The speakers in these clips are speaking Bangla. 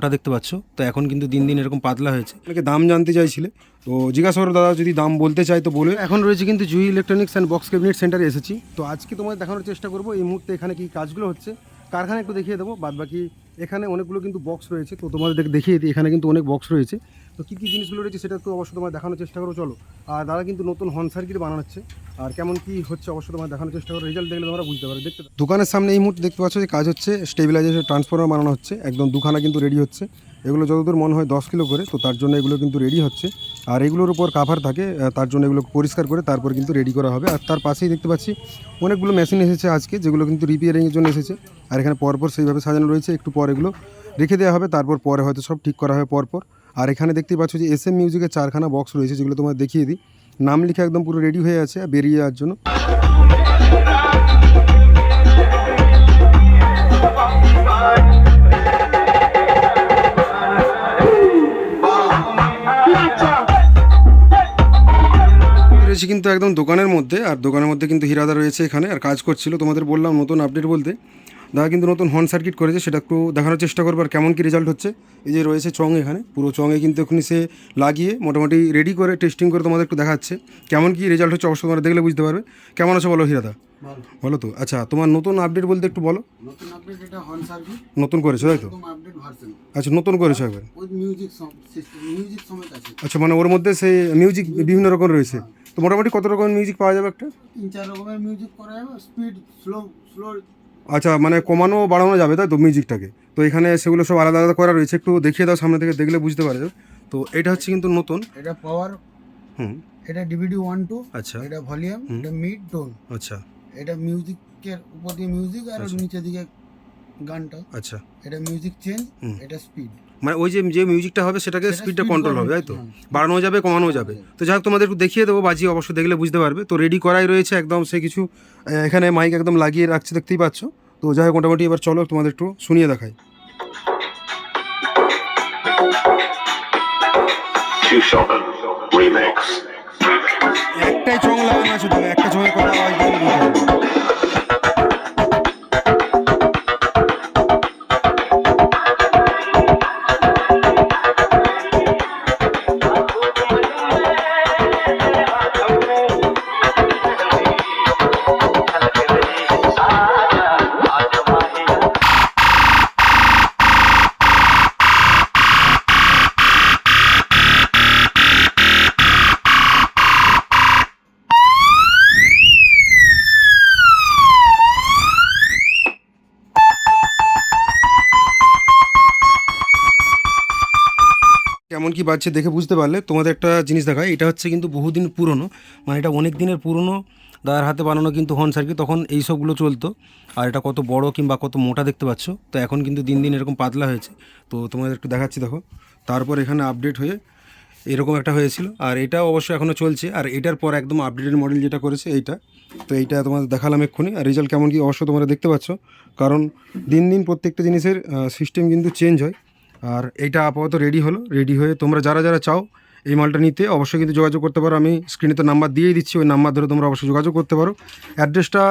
মোটা দেখতে পাচ্ছ। তো এখন কিন্তু দিন দিন এরকম পাতলা হয়েছে। অনেকে দাম জানতে চাইছিলে। তো জিজ্ঞাসা করো দাদা যদি দাম বলতে চাই তো বলে। এখন রয়েছে কিন্তু Jui electronics and box cabinet সেন্টারে এসেছি। তো আজকে তোমাদের দেখানোর চেষ্টা করব এই মুহূর্তে এখানে কি কাজগুলো হচ্ছে। কারখানা একটু দেখিয়ে দেবো বাদ বাকি এখানে অনেকগুলো কিন্তু বক্স রয়েছে। তো তোমাদের দেখ- দেখিয়ে দিই এখানে কিন্তু অনেক বক্স রয়েছে। তো কী কী জিনিসগুলো রয়েছে সেটা তো অবশ্যই তোমার দেখানোর চেষ্টা করো চলো। আর দাদা কিন্তু নতুন হর্ন সার্কিট বানাচ্ছে। আর কেমন কি হচ্ছে অবশ্যই তোমার দেখানোর চেষ্টা করো। রেজাল্ট দেখলে তোমরা বুঝতে পারো দেখতে দোকানের সামনে এই মুহূর্তে দেখতে পাচ্ছ যে কাজ হচ্ছে স্টেবিলাইজেশন ট্রান্সফর্মার বানানো হচ্ছে। একদম দুখানা কিন্তু রেডি হচ্ছে। এগুলো যতদূর মনে হয় দশ কিলো করে, তো তার জন্য এগুলো কিন্তু রেডি হচ্ছে। আর এগুলোর উপর কাভার থাকে তার জন্য এগুলো পরিষ্কার করে তারপর কিন্তু রেডি করা হবে। আর তার পাশেই দেখতে পাচ্ছি, অনেকগুলো মেশিন এসেছে আজকে, যেগুলো কিন্তু রিপেয়ারিংয়ের জন্য এসেছে। আর এখানে পরপর সেইভাবে সাজানো রয়েছে, একটু পর এগুলো রেখে দেওয়া হবে, তারপর পরে হয়তো সব ঠিক করা হবে পরপর। আর এখানে দেখতে পাচ্ছ যে এস এম মিউজিকের চারখানা বক্স রয়েছে, যেগুলো তোমার দেখিয়ে দিই। নাম লিখে একদম পুরো রেডি হয়ে আছে, বেরিয়ে যাওয়ার জন্য। কিন্তু একদম দোকানের মধ্যে, আর দোকানের মধ্যে কিন্তু হিরাদা রয়েছে এখানে, আর কাজ করছিল তোমাদের বললাম নতুন আপডেট বলতে। দাদা কিন্তু নতুন হর্ন সার্কিট করেছে সেটা একটু দেখানোর চেষ্টা করব আর কেমন কী রেজাল্ট হচ্ছে। এই যে রয়েছে চং এখানে পুরো চঙে কিন্তু এখনই সে লাগিয়ে মোটামুটি রেডি করে টেস্টিং করে তোমাদের একটু দেখাচ্ছে। কেমন কী রেজাল্ট হচ্ছে অবশ্যই তোমরা দেখলে বুঝতে পারবে। কেমন আছে বলো হিরাদা বলো তো? আচ্ছা তোমার নতুন আপডেট বলতে একটু বলো। নতুন করেছ তাই তো? আচ্ছা নতুন করেছ একবার। আচ্ছা মানে ওর মধ্যে সেই মিউজিক বিভিন্ন রকম রয়েছে। তো মোটামুটি কত রকমের মিউজিক পাওয়া যাবে একটা? তিন চার রকমের মিউজিক করা যাবে। স্পিড স্লো স্লো আচ্ছা মানে কমানো বাড়ানো যাবে তাই তো মিউজিকটাকে? তো এখানে সেগুলো সব আলাদা আলাদা করা রয়েছে একটু দেখিয়ে দাও সামনে থেকে দেখলে বুঝতে পারা যাবে তো এটা হচ্ছে কিন্তু নতুন। এটা পাওয়ার হুম। এটা ডিভিডি ওয়ান টু আচ্ছা। এটা ভলিউম এটা মিড টোন আচ্ছা। এটা মিউজিকের উপর দিয়ে মিউজিক আর আচ্ছা। নিচের দিকে গানটা। আচ্ছা। এটা মিউজিক চেঞ্জ। এটা স্পিড মানে ওই যে যে মিউজিকটা হবে সেটাকে স্পিডটা কন্ট্রোল হবে তাই তো? হ্যাঁ। বাড়ানো যাবে কমানো যাবে। তো যাই হোক তোমাদের একটু দেখিয়ে দেবো বাজি অবশ্যই দেখলে বুঝতে পারবে। তো রেডি করাই রয়েছে একদম সে কিছু এখানে মাইক একদম লাগিয়ে রাখছে দেখতেই পাচ্ছ। তো যাই হোক মোটামুটি এবার চলো তোমাদের একটু শুনিয়ে দেখাই। একটাই চং লাগানো আছে একটা চঙের কথা আওয়াজ কেমন কি বাজছে দেখে বুঝতে পারলে তোমাদের একটা জিনিস দেখায় এটা হচ্ছে কিন্তু বহুদিন পুরনো মানে এটা অনেক দিনের পুরনো দাদার হাতে বানানো কিন্তু হর্ন সার্কিট তখন এই সবগুলো চলতো, আর এটা কত বড় কিংবা কত মোটা দেখতে পাচ্ছ, তো এখন কিন্তু দিন দিন এরকম পাতলা হয়েছে, তো তোমাদের একটু দেখাচ্ছি দেখো, তারপর এখানে আপডেট হয়ে এরকম একটা হয়েছিল, আর এটাও অবশ্যই এখনও চলছে, আর এটার পর একদম আপডেটেড মডেল যেটা করেছে এইটা, তো এইটা তোমাদের দেখালাম এক্ষুনি, আর রেজাল্ট কেমন কি অবশ্য তোমরা দেখতে পাচ্ছ, কারণ দিন দিন প্রত্যেকটা জিনিসের সিস্টেম কিন্তু চেঞ্জ হয় আর এইটা আপাতত রেডি হলো। রেডি হয়ে তোমরা যারা যারা চাও এই মালটা নিতে অবশ্যই কিন্তু যোগাযোগ করতে পারো। আমি স্ক্রিনে তো নাম্বার দিয়েই দিচ্ছি, ওই নাম্বার ধরে তোমরা অবশ্যই যোগাযোগ করতে পারো। অ্যাড্রেসটা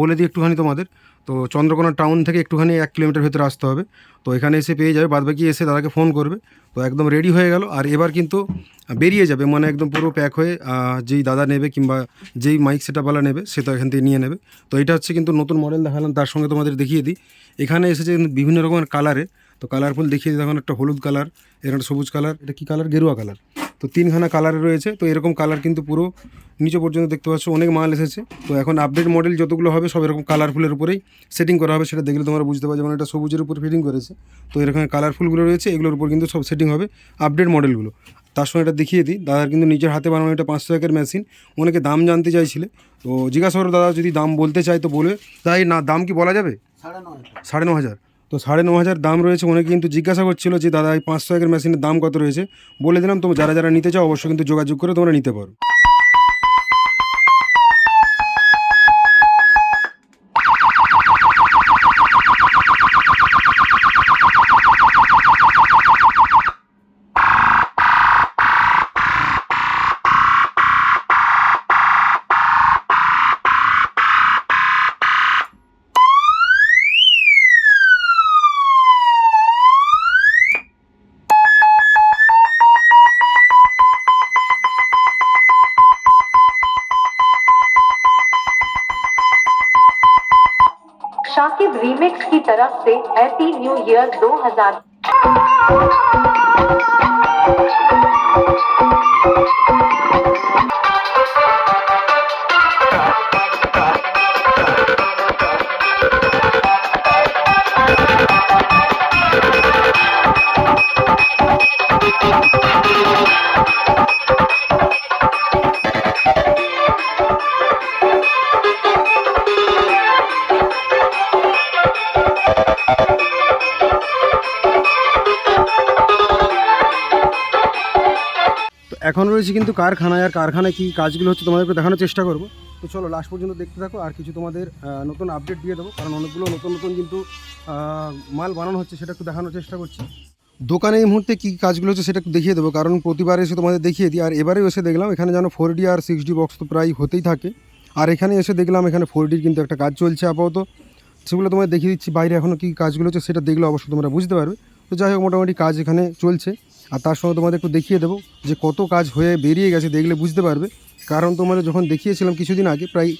বলে দিই একটুখানি তোমাদের। তো চন্দ্রকোনা টাউন থেকে একটুখানি এক কিলোমিটার ভেতরে আসতে হবে। তো এখানে এসে পেয়ে যাবে, বাদবাকি এসে দাদাকে ফোন করবে। তো একদম রেডি হয়ে গেল। আর এবার কিন্তু বেরিয়ে যাবে মানে একদম পুরো প্যাক হয়ে যেই দাদা নেবে কিংবা যেই মাইক সেটাওয়ালা নেবে, সে তো এখান থেকে নিয়ে নেবে। তো এটা হচ্ছে কিন্তু নতুন মডেল দেখালাম, তার সঙ্গে তোমাদের দেখিয়ে দিই। এখানে এসেছে বিভিন্ন রকমের কালারে তো কালারফুল দেখিয়ে দেখুন একটা হলুদ কালার এখানে সবুজ কালার এটা কী কালার গেরুয়া কালার তো তিনখানা কালারে রয়েছে তো এরকম কালার কিন্তু পুরো নিচে পর্যন্ত দেখতে পাচ্ছ অনেক মাল এসেছে। তো এখন আপডেট মডেল যতগুলো হবে সব এরকম কালারফুলের উপরেই সেটিং করা হবে সেটা দেখলে তোমরা বুঝতে পারবে যেমন এটা সবুজের উপর ফিটিং করেছে। তো এরকম কালারফুলগুলো রয়েছে এগুলোর উপর কিন্তু সব সেটিং হবে আপডেট মডেলগুলো তার সঙ্গে এটা দেখিয়ে দিই দাদার কিন্তু নিজের হাতে বানানো এটা পাঁচশো একের মেশিন অনেকে দাম জানতে চাইছিলে। তো জিজ্ঞাসা করো দাদা যদি দাম বলতে চাই তো বলে তাই না দাম কি বলা যাবে? সাড়ে ন হাজার। তো সাড়ে ন হাজার দাম রয়েছে। অনেকে কিন্তু জিজ্ঞাসা করছিল যে, দাদা, এই পাঁচশো একের মেশিনের দাম কত রয়েছে? বলে দিলাম তো যারা যারা নিতে চাও, অবশ্যই কিন্তু যোগাযোগ করে তোমরা নিতে পারো। शाकिब रीमिक्स की तरफ़ से हैप्पी न्यू ईयर 2000 এখন রয়েছে কিন্তু কারখানায়, আর কারখানায় কী কাজগুলো হচ্ছে তোমাদেরকে দেখানোর চেষ্টা করব। তো চলো লাস্ট পর্যন্ত দেখতে থাকো, আর কিছু তোমাদের নতুন আপডেট দিয়ে দেবো, কারণ অনেকগুলো নতুন নতুন কিন্তু মাল বানানো হচ্ছে, সেটা একটু দেখানোর চেষ্টা করছি। দোকানে এই মুহূর্তে কী কাজগুলো হচ্ছে সেটা একটু দেখিয়ে দেবো, কারণ প্রতিবার এসে তোমাদের দেখিয়ে দিই, আর এবারেও এসে দেখলাম, এখানে যেন ফোর ডি আর সিক্স ডি বক্স তো প্রায় হতেই থাকে। আর এখানে এসে দেখলাম, এখানে ফোর ডির কিন্তু একটা কাজ চলছে আপাতত। সেগুলো তোমাদের দেখিয়ে দিচ্ছি, বাইরে এখনও কী কাজগুলো হচ্ছে সেটা দেখলে অবশ্যই তোমরা বুঝতে পারবে। তো যাই হোক, মোটামুটি কাজ এখানে চলছে। আর তার সঙ্গে তোমাদের একটু দেখিয়ে দেবো যে কত কাজ হয়ে বেরিয়ে গেছে, দেখলে বুঝতে পারবে। কারণ তোমাদের যখন দেখিয়েছিলাম কিছুদিন আগে, প্রায়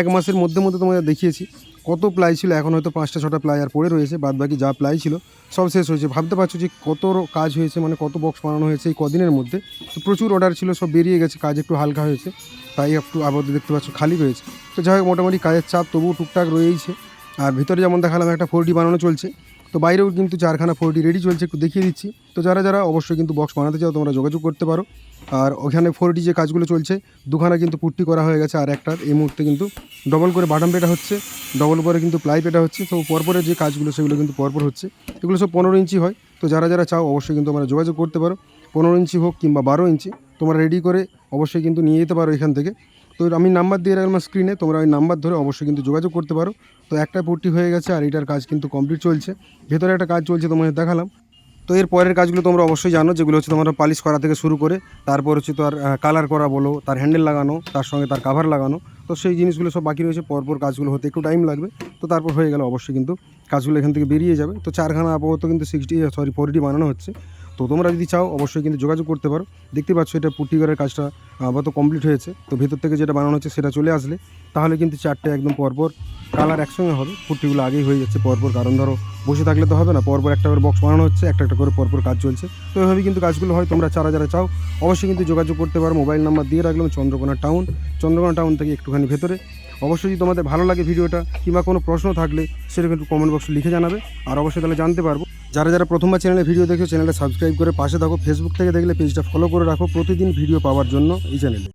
এক মাসের মধ্যে মধ্যে তোমাদের দেখিয়েছি, কত প্লাই ছিল, এখন হয়তো পাঁচটা, ছটা প্লাই আর পড়ে রয়েছে বাদ বাকি যা প্লাই ছিল, সব শেষ হয়েছে। ভাবতে পারছ যে কত কাজ হয়েছে মানে কত বক্স বানানো হয়েছে এই কদিনের মধ্যে? তো প্রচুর অর্ডার ছিল, সব বেরিয়ে গেছে, কাজ একটু হালকা হয়েছে, তাই একটু আপাতত দেখতে পাচ্ছ খালি রয়েছে। তো যাই হোক, মোটামুটি কাজের চাপ তবুও টুকটাক রয়েইছে। আর ভিতরে যেমন দেখালাম, একটা ফোর বানানো চলছে। তো বাইরেও কিন্তু চারখানা ফোর রেডি চলছে, একটু দেখিয়ে দিচ্ছি। তো যারা যারা অবশ্যই কিন্তু বক্স বানাতে চাও, তোমরা যোগাযোগ করতে পারো। আর ওখানে ফোর যে কাজগুলো চলছে, দুখানা কিন্তু পুট্টি করা হয়ে গেছে, আর একটার এই মুহূর্তে কিন্তু ডবল করে বাটাম পেটা হচ্ছে ডবল করে কিন্তু প্লাই পেটা হচ্ছে। তো পরপরের যে কাজগুলো, সেগুলো কিন্তু পরপর হচ্ছে। এগুলো সব পনেরো ইঞ্চি হয়। তো যারা যারা চাও, অবশ্যই কিন্তু তোমরা যোগাযোগ করতে পারো। পনেরো ইঞ্চি হোক কিংবা বারো ইঞ্চি, তোমরা রেডি করে অবশ্যই কিন্তু নিয়ে যেতে পারো এখান থেকে। তো আমি নাম্বার দিয়ে রাখলাম স্ক্রিনে তোমরা ওই নাম্বার ধরে অবশ্যই কিন্তু যোগাযোগ করতে পারো। তো একটা পট্টি হয়ে গেছে আর এটার কাজ কিন্তু কমপ্লিট চলছে। ভেতরে একটা কাজ চলছে তোমাদের দেখালাম। তো এর পরের কাজগুলো তোমরা অবশ্যই জানো, যেগুলো হচ্ছে তোমরা পালিশ করা থেকে শুরু করে, তারপর হচ্ছে তার কালার করা বলো, তার হ্যান্ডেল লাগানো, তার সঙ্গে তার কাভার লাগানো, তো সেই জিনিসগুলো সব বাকি রয়েছে। পরপর কাজগুলো হতে একটু টাইম লাগবে। তো তারপর হয়ে গেলে অবশ্যই কিন্তু কাজগুলো এখান থেকে বেরিয়ে যাবে। তো চারখানা আপাতত কিন্তু সিক্সটি সরি ফোরটি বানানো হচ্ছে। তো তোমরা যদি চাও, অবশ্যই কিন্তু যোগাযোগ করতে পারো। দেখতে পাচ্ছ এটা পুটি ঘরের কাজটা আপাতত কমপ্লিট হয়েছে। তো ভেতর থেকে যেটা বানানো হচ্ছে সেটা চলে আসলে। তাহলে কিন্তু চারটে একদম পরপর কালার একসঙ্গে হবে। পুটিগুলো আগেই হয়ে যাচ্ছে পরপর। কারণ ধরো, বসে থাকলে তো হবে না। পরপর একটা করে বক্স বানানো হচ্ছে, একটা একটা করে পরপর কাজ চলছে। তো এভাবেই কিন্তু কাজগুলো হয়। তোমরা যারা যারা চাও, অবশ্যই কিন্তু যোগাযোগ করতে পারো। মোবাইল নাম্বার দিয়ে রাখলাম, চন্দ্রকোনা টাউন চন্দ্রকোনা টাউন থেকে একটুখানি ভেতরে। অবশ্যই যদি তোমাদের ভালো লাগে ভিডিওটা, কিংবা কোনো প্রশ্ন থাকলে সেটা কিন্তু কমেন্ট বক্সে লিখে জানাবে। আর অবশ্যই তাহলে জানতে পারব। যারা যারা প্রথমবার চ্যানেলে ভিডিও দেখে চ্যানেলটা সাবস্ক্রাইব করে পাশে থাকো। ফেসবুক থেকে দেখলে পেজটা ফলো করে রাখো। প্রতিদিন ভিডিও পাওয়ার জন্য এই চ্যানেলে